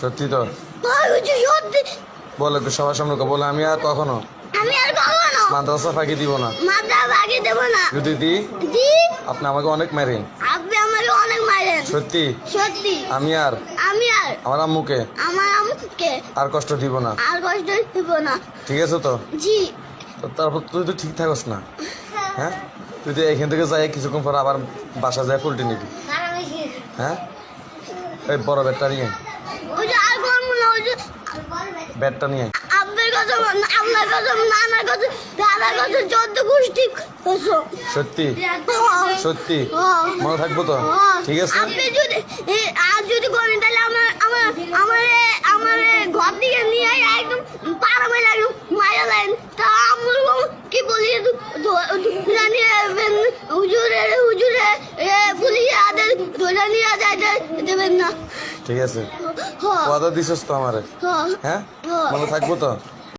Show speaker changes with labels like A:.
A: সত্যি তো? বলে সবার সামনে। বলে আমি আর কখনো
B: আমি আর কখনো
A: মাদ্রাসা ফাঁকি দিব না।
B: বাগিয়ে দেবো না।
A: যদি দি
B: জি
A: আপনি আমাকে অনেক মারেন।
B: আপনি আমাকে অনেক মারেন।
A: সত্যি?
B: সত্যি।
A: আমি আর?
B: আমি আর?
A: আমার আম্মুকে?
B: আমার আমাকে
A: আর কষ্ট দিব না।
B: আর কষ্ট দিব না।
A: ঠিক আছে তো?
B: জি।
A: তারপর তুই তো ঠিক থাকস না। হ্যাঁ? তুই তো এখান থেকে যাই কিছুক্ষণ পর আবার বাসা যায় ফুলটি নিবি। হ্যাঁ? এই বড় ব্যাটটা নিয়ে ব্যাটটা নিয়ে
B: চোদ্দ গোষ্ঠী। কসম
A: সত্যি? সত্যি। মনে থাকব তো? ঠিক আছে?
B: আপনি যদি আর যদি করেন তাহলে আমার আমার আমার আমার ঘর থেকে নিয়ে একদম পাড়া মেরে একদম মারা লাইন তা আমার কি বলি হুজুরে হুজুরে এ পুলিশে আদের ধরে নিয়ে দেবেন না।
A: ঠিক আছে। কথা দিছস তো আমারে।
B: হ্যাঁ।
A: মনে থাকব তো?